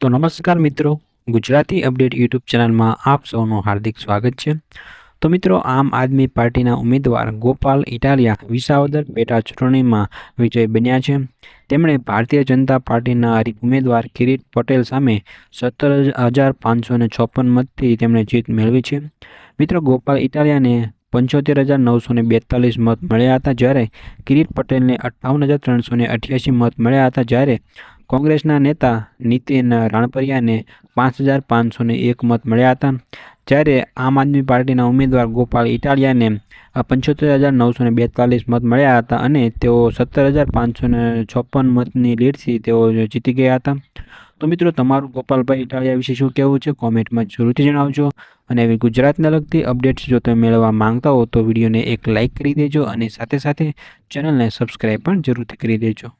તો નમસ્કાર મિત્રો ગુજરાતી અપડેટ યુટ્યુબ ચેનલમાં આપ સૌનું હાર્દિક સ્વાગત છે. તો મિત્રો, આમ આદમી પાર્ટીના ઉમેદવાર ગોપાલ ઇટાલિયા વિસાવદર પેટા ચૂંટણીમાં વિજય બન્યા છે. તેમણે ભારતીય જનતા પાર્ટીના ઉમેદવાર કિરીટ પટેલ સામે સત્તર હજાર પાંચસો ને છપ્પન મતથી તેમણે જીત મેળવી છે. મિત્રો, ગોપાલ ઇટાલિયાને પંચોતેર હજાર નવસો ને બેતાલીસ મત મળ્યા હતા જ્યારે કિરીટ પટેલને અઠ્ઠાવન હજાર ત્રણસો ને અઠ્યાસી મત મળ્યા હતા જ્યારે કોંગ્રેસના નેતા નીતિન રાણપરિયાને પાંચ હજાર પાંચસો એક મત મળ્યા હતા. જ્યારે આમ આદમી પાર્ટીના ઉમેદવાર ગોપાલ ઇટાલિયાને પંચોતેર હજાર નવસો ને બેતાલીસ મત મળ્યા હતા અને તેઓ સત્તર હજાર પાંચસો ને છપ્પન મતની લીડથી તેઓ જીતી ગયા હતા. તો મિત્રો, તમારું ગોપાલભાઈ ઇટાલિયા વિશે શું કહેવું છે? કોમેન્ટમાં જરૂરથી જણાવજો. અને એવી ગુજરાતને લગતી અપડેટ્સ જો તમે મેળવવા માંગતા હો તો વિડીયોને એક લાઇક કરી દેજો અને સાથે સાથે ચેનલને સબસ્ક્રાઈબ પણ જરૂરથી કરી દેજો.